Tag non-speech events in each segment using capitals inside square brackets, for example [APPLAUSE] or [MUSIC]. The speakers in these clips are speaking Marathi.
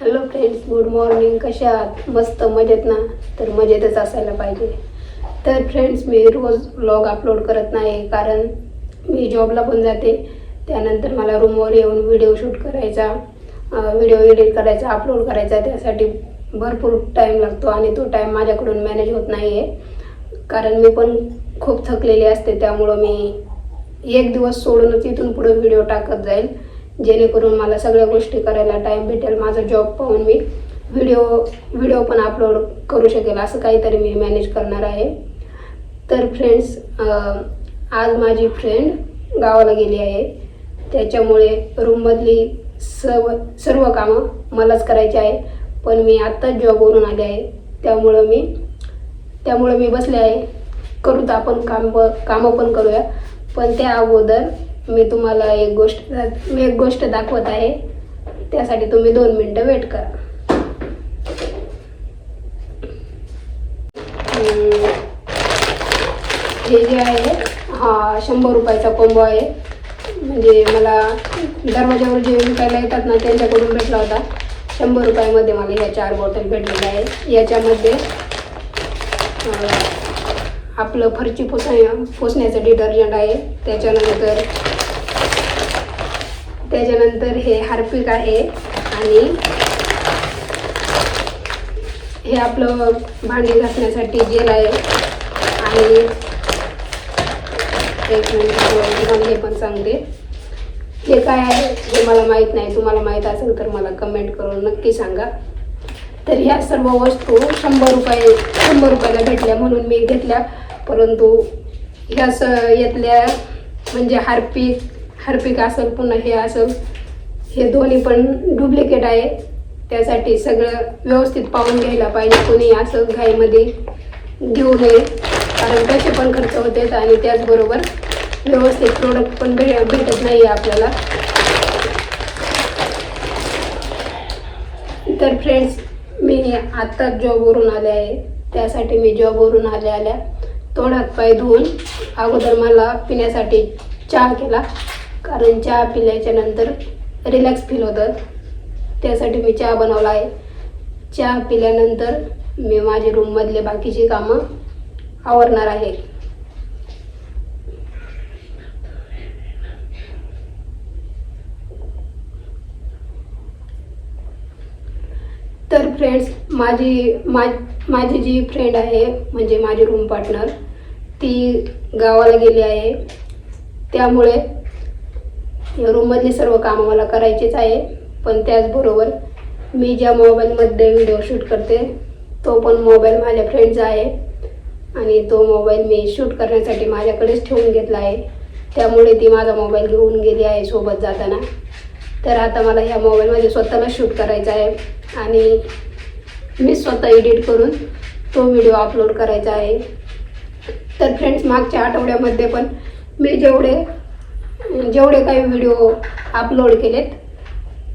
हॅलो फ्रेंड्स गुड मॉर्निंग कशा आहात? मस्त मजेत ना? तर मजेतच असायला पाहिजे. तर फ्रेंड्स मी रोज ब्लॉग अपलोड करत नाही कारण मी जॉबला पण जाते. त्यानंतर मला रूमवर येऊन व्हिडिओ शूट करायचा व्हिडिओ एडिट करायचा अपलोड करायचा. त्यासाठी भरपूर टाईम लागतो आणि तो टाईम माझ्याकडून मॅनेज होत नाही आहे कारण मी पण खूप थकलेली असते त्यामुळं मी एक दिवस सोडूनच इथून पुढे व्हिडिओ टाकत जाईल. जेणेकरून मला सगळ्या गोष्टी करायला टाईम भेटेल माझा जॉब पाहून मी व्हिडिओ व्हिडिओ पण अपलोड करू शकेल असं काहीतरी मी मॅनेज करणार आहे. तर फ्रेंड्स आज माझी फ्रेंड गावाला गेली आहे. त्याच्यामुळे रूममधली सर्व सर्व कामं मलाच करायची आहे. पण मी आत्ताच जॉबवरून आले आहे. त्यामुळं मी त्यामुळं मी बसले आहे. करू तर आपण काम कामं पण करूया. पण त्या अगोदर मी तुम्हाला एक गोष्ट मी एक गोष्ट दाखवत आहे. त्यासाठी तुम्ही दोन मिनटं वेट करा. हे जे आहे हा शंभर रुपयाचा कोंबो आहे. म्हणजे मला दरवाजावर जे विकायला येतात ना त्यांच्याकडून भेटला होता. शंभर रुपयामध्ये मला ह्या चार बॉटल भेटलेल्या आहेत. याच्यामध्ये आपलं फरची पोसण्या पोसण्याचं डिटर्जंट आहे. त्याच्यानंतर त्याच्यानंतर हे हार्पिक आहे आणि हे आपलं भांडी घासण्यासाठी जेल आहे. आणि एक मिनिट हे पण सांगते. हे काय आहे हे मला माहीत नाही. तुम्हाला माहीत असेल तर मला कमेंट करून नक्की सांगा. तर ह्या सर्व वस्तू शंभर रुपये शंभर रुपयाला भेटल्या म्हणून मी घेतल्या. परंतु ह्या स यातल्या म्हणजे हार्पिक हार्पिक असेल पुन्हा हे असेल हे दोन्ही पण डुप्लिकेट आहे. त्यासाठी सगळं व्यवस्थित पाहून घ्यायला पाहिजे. कोणी असं घाईमध्ये घेऊ नये. कारण पैसे पण खर्च होतात आणि त्याचबरोबर व्यवस्थित प्रोडक्ट पण भे भेटत नाही आहे आपल्याला. तर फ्रेंड्स मी आत्ताच जॉबवरून आले आहे. त्यासाठी मी जॉबवरून आल्या आल्या तोंडात पाय धुवून अगोदर मला पिण्यासाठी चहा केला. कारण चहा पिल्याच्या नंतर रिलॅक्स फील होतात त्यासाठी मी चहा बनवला आहे. चहा पिल्यानंतर मी माझे रूममधले बाकीची कामं आवरणार आहे. तर फ्रेंड्स माझी मा माझी जी फ्रेंड आहे म्हणजे माझी रूम पार्टनर ती गावाला गेली आहे. त्यामुळे रूममधले सर्व कामं मला करायचेच आहे. पण त्याचबरोबर मी ज्या मोबाईलमध्ये व्हिडिओ शूट करते तो पण मोबाईल माझ्या फ्रेंडचा आहे. आणि तो मोबाईल मी शूट करण्यासाठी माझ्याकडेच ठेवून घेतला आहे. त्यामुळे ती माझा मोबाईल घेऊन गेली आहे सोबत जाताना. तर आता मला ह्या मोबाईलमध्ये स्वतःला शूट करायचा आहे. आणि मी स्वतः एडिट करून तो व्हिडिओ अपलोड करायचा आहे. तर फ्रेंड्स मागच्या आठवड्यामध्ये पण मी जेवढे जेवढे काही व्हिडिओ अपलोड केलेत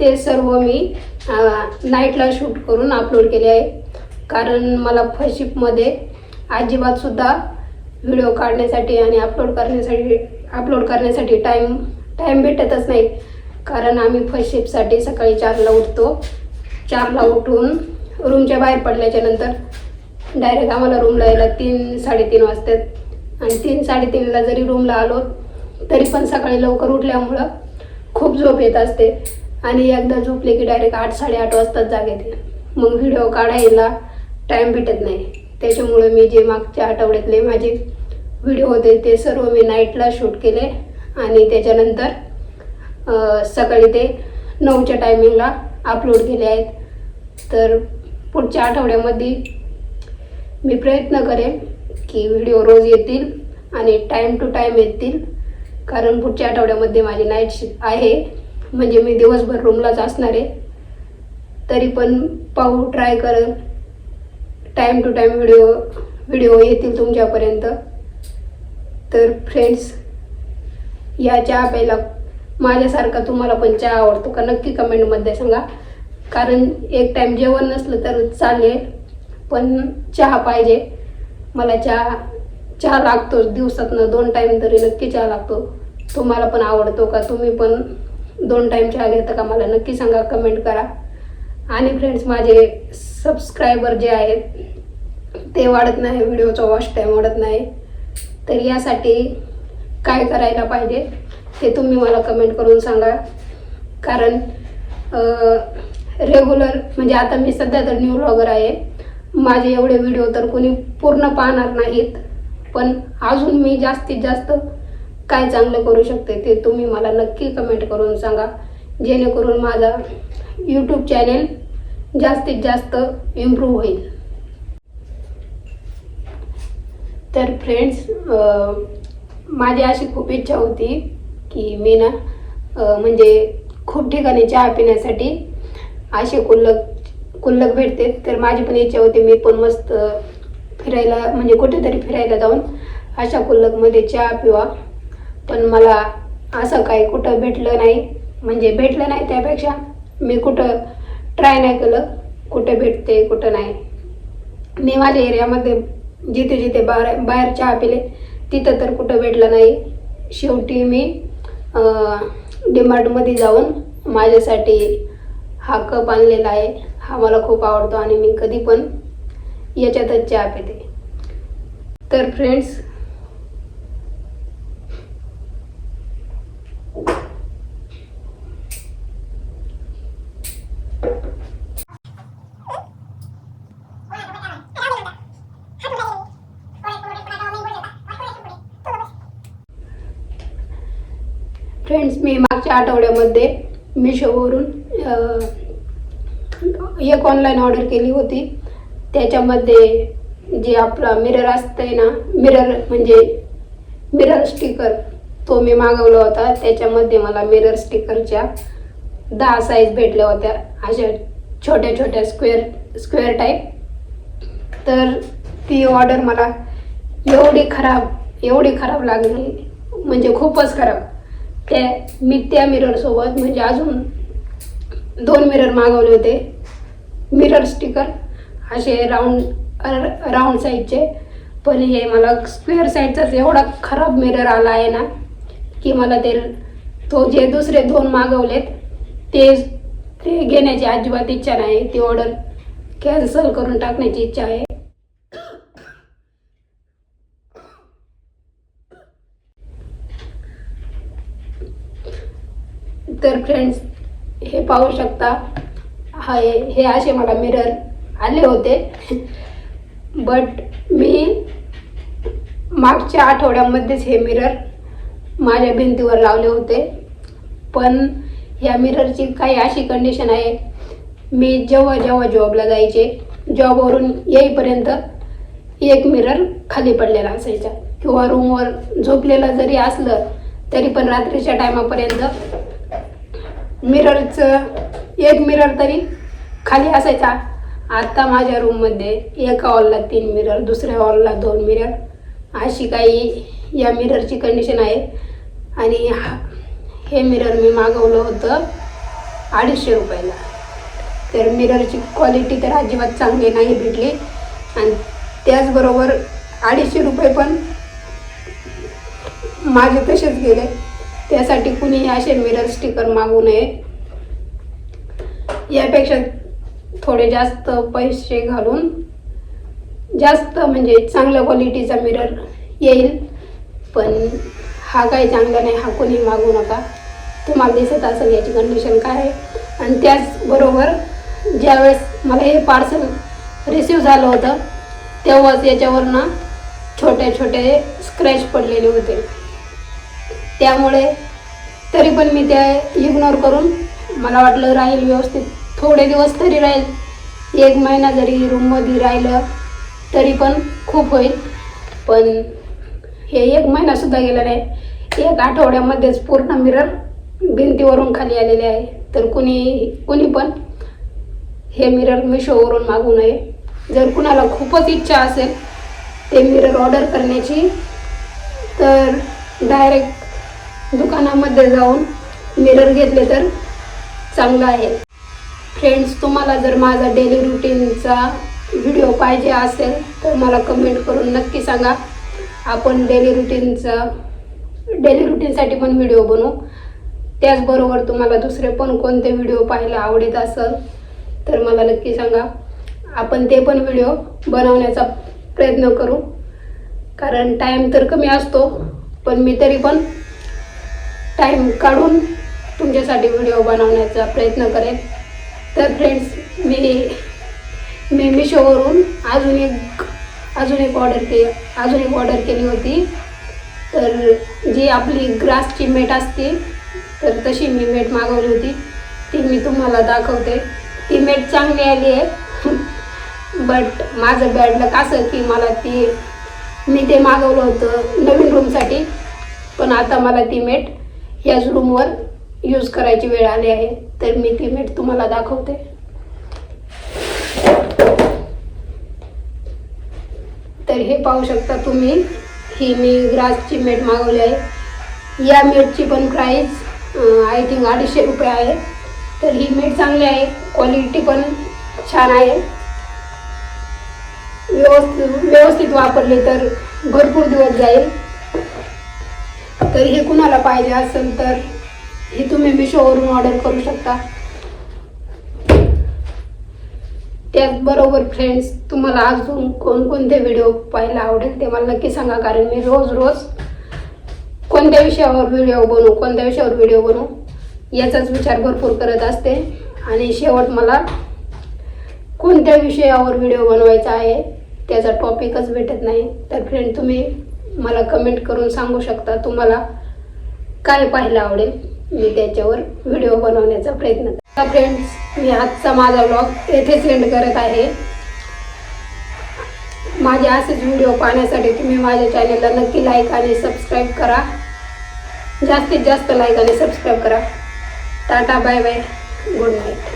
ते सर्व मी नाईटला शूट करून अपलोड केले आहे. कारण मला फशिपमध्ये अजिबातसुद्धा व्हिडिओ काढण्यासाठी आणि अपलोड करण्यासाठी अपलोड करण्यासाठी टाईम टाईम भेटतच नाही. कारण आम्ही फर्स्टशिपसाठी सकाळी चारला उठतो. चारला उठून रूमच्या बाहेर पडल्याच्या नंतर डायरेक्ट आम्हाला रूमला यायला तीन साडेतीन वाजतात. आणि तीन साडेतीनला जरी रूमला आलो तरी पण सकाळी लवकर उठल्यामुळं खूप झोप येत असते. आणि एकदा झोपले की डायरेक्ट आठ साडेआठ वाजताच जाग येते. मग व्हिडिओ काढायला टाईम भेटत नाही. त्याच्यामुळं मी जे मागच्या आठवड्यातले माझे व्हिडिओ होते ते सर्व मी नाईटला शूट केले. आणि त्याच्यानंतर सकाळी ते नऊच्या टायमिंगला अपलोड केले आहेत. तर पुढच्या आठवड्यामध्ये मी प्रयत्न करेन की व्हिडिओ रोज येतील आणि टाईम टू टाईम येतील. कारण पुढच्या आठवड्यामध्ये माझी नाईट शिफ्ट आहे. म्हणजे मी दिवसभर रूमलाच असणार आहे. तरी पण पाहू ट्राय करेन. Time to time video video येतील तुमच्यापर्यंत. तर फ्रेंड्स या चहा प्यायला माझ्यासारखा तुम्हाला पण चहा आवडतो का? नक्की कमेंटमध्ये सांगा. कारण एक टाईम जेवण नसलं तर चालेल पण चहा पाहिजे. मला चहा चहा लागतोच दिवसातनं दोन टाईम तरी नक्की चहा लागतो. तुम्हाला पण आवडतो का? तुम्ही पण दोन टाईम चहा घेता का? मला नक्की सांगा कमेंट करा. आणि फ्रेंड्स माझे सबस्क्रायबर जे आहेत ते वाढत नाही व्हिडिओचा वॉच टाईम वाढत नाही. तर यासाठी काय करायला पाहिजे ते तुम्ही मला कमेंट करून सांगा. कारण रेग्युलर म्हणजे आता मी सध्या तर न्यू ब्लॉगर आहे. माझे एवढे व्हिडिओ तर कोणी पूर्ण पाहणार नाहीत. पण अजून मी जास्तीत जास्त काय चांगलं करू शकते ते तुम्ही मला नक्की कमेंट करून सांगा. जेणेकरून माझा यूट्यूब चॅनेल जास्तीत जास्त इम्प्रूव्ह होईल. तर फ्रेंड्स माझी अशी खूप इच्छा होती की मी ना म्हणजे खूप ठिकाणी चहा पिण्यासाठी असे कुल्लक कुल्लक भेटते. तर माझी पण इच्छा होती मी पण मस्त फिरायला म्हणजे कुठेतरी फिरायला जाऊन अशा कुल्लकमध्ये चहा पिवा. पण मला असं काही कुठं भेटलं नाही. म्हणजे भेटलं नाही त्यापेक्षा मी कुठं ट्राय नाही केलं कुठं भेटते कुठं नाही. मी माझ्या एरियामध्ये जिथे जिथे बाहेर बाहेर चहा पिले तिथं तर कुठं भेटलं नाही. शेवटी मी डिमार्टमध्ये जाऊन माझ्यासाठी हा कप आणलेला आहे. हा मला खूप आवडतो आणि मी कधी पण याच्यातच चहा पिते. तर फ्रेंड्स फ्रेंड्स मी मागच्या आठवड्यामध्ये मिशोवरून एक ऑनलाईन ऑर्डर केली होती. त्याच्यामध्ये जे आपला मिरर असतंय ना मिरर म्हणजे मिरर स्टिकर तो मी मागवला होता. त्याच्यामध्ये मला मिरर स्टिकरच्या दहा साईज भेटल्या होत्या. अशा छोट्या छोट्या स्क्वेअर स्क्वेअर टाईप तर ती ऑर्डर मला एवढी खराब एवढी खराब लागली. म्हणजे खूपच खराब. त्या मी त्या मिररसोबत म्हणजे अजून दोन मिरर मागवले होते. मिरर स्टिकर असे राऊंड राऊंड साईजचे पण हे मला स्क्वेअर साईडचाच एवढा खराब मिरर आला आहे ना की मला ते तो जे दुसरे दोन मागवलेत ते ते घेण्याची अजिबात इच्छा नाही. ती ऑर्डर कॅन्सल करून टाकण्याची इच्छा आहे. तर फ्रेंड्स हे पाहू शकता हा हे असे मला मिरर आले होते. बट मी मागच्या आठवड्यामध्येच हे मिरर माझ्या भिंतीवर लावले होते. पण ह्या मिररची काही अशी कंडिशन आहे मी जेव्हा जेव्हा जॉबला जायचे जॉबवरून येईपर्यंत एक मिरर खाली पडलेला असायचा. किंवा रूमवर झोपलेलं जरी असलं तरी पण रात्रीच्या टायमापर्यंत मिररचं एक मिरर तरी खाली असायचा. आत्ता माझ्या रूममध्ये एका हॉलला तीन मिरर दुसऱ्या हॉलला दोन मिरर अशी काही या मिररची कंडिशन आहे. आणि हा- हे मिरर मी मागवलं होतं अडीचशे रुपयाला. तर मिररची क्वालिटी तर अजिबात चांगली नाही भेटली. आणि त्याचबरोबर अडीचशे रुपये पण माझे तसेच गेले. त्यासाठी कुणी असे मिरर स्टिकर मागू नये. यापेक्षा थोडे जास्त पैसे घालून जास्त म्हणजे चांगल्या क्वालिटीचा मिरर येईल. पण हा काही चांगला नाही हा कोणी मागू नका. तुम्हाला दिसत असेल याची कंडिशन काय आहे. आणि त्याचबरोबर ज्यावेळेस मला हे पार्सल रिसीव झालं होतं तेव्हाच याच्यावर ना छोटे छोटे स्क्रॅच पडलेले होते. त्यामुळे तरी पण मी ते इग्नोर करून मला वाटलं राहील व्यवस्थित. थोडे दिवस तरी राहील. एक महिना जरी रूममध्ये राहिलं तरी पण खूप होईल. पण हे एक महिनासुद्धा गेला नाही. एक आठवड्यामध्येच पूर्ण मिरर भिंतीवरून खाली आलेले आहे. तर कुणी कुणी पण हे मिरर मिशोवरून मागू नये. जर कुणाला खूपच इच्छा असेल ते मिरर ऑर्डर करण्याची तर डायरेक्ट दुकानामध्ये जाऊन मिरर घेतले तर चांगलं आहे. फ्रेंड्स तुम्हाला जर माझा डेली रुटीनचा व्हिडिओ पाहिजे असेल तर मला कमेंट करून नक्की सांगा. आपण डेली रुटीनचा डेली रुटीनसाठी पण व्हिडिओ बनवू. त्याचबरोबर तुम्हाला दुसरे पण कोणते व्हिडिओ पाहायला आवडत असेल तर मला नक्की सांगा. आपण ते पण व्हिडिओ बनवण्याचा प्रयत्न करू. कारण टाईम तर कमी असतो पण मी तरी पण टाईम काढून तुमच्यासाठी व्हिडिओ बनवण्याचा प्रयत्न करेन. तर फ्रेंड्स मी मी मिशोवरून अजून एक अजून एक ऑर्डर के अजून एक ऑर्डर केली होती. तर जी आपली ग्रासची मेट असते तर तशी मी मेट मागवली होती. ती मी तुम्हाला दाखवते. ती मेट चांगली आली आहे. [LAUGHS] बट माझं बॅड लक असं की मला ती मी ते मागवलं होतं नवीन रूमसाठी पण आता मला ती मेट ह्याच रूमवर यूज करायची वेळ आली आहे. तर मी ती मीठ तुम्हाला दाखवते. तर हे पाहू शकता तुम्ही ही मी ग्रासची मीठ मागवली आहे. या मीठची पण प्राईस आय थिंक अडीचशे रुपये आहे. तर ही मीठ चांगली आहे क्वालिटी पण छान आहे. व्यवस्थित व्यवस्थित वापरली तर भरपूर दिवस जाईल. तर हे कुणाला पाहिजे असेल तर हे तुम्ही मिशोवरून ऑर्डर करू शकता. त्याचबरोबर फ्रेंड्स तुम्हाला अजून कोणकोणते व्हिडिओ पाहायला आवडेल ते मला नक्की सांगा कारण मी रोज रोज कोणत्या विषयावर व्हिडिओ बनवू कोणत्या विषयावर व्हिडिओ बनवू याचाच विचार भरपूर करत असते. आणि शेवट मला कोणत्या विषयावर व्हिडिओ बनवायचा आहे त्याचा टॉपिकच भेटत नाही. तर फ्रेंड तुम्ही मला कमेंट करून सांगू शकता तुम्हाला काय पाहायला आवडेल. मी त्याच्यावर व्हिडिओ बनवण्याचा प्रयत्न करते. फ्रेंड्स मी आजचा माझा ब्लॉग येथे सेंड करत आहे. माझे असेच व्हिडिओ पाहण्यासाठी तुम्ही माझ्या चॅनलला नक्की लाईक आणि सबस्क्राईब करा. जास्तीत जास्त लाईक आणि सबस्क्राईब करा. Tata bye bye good night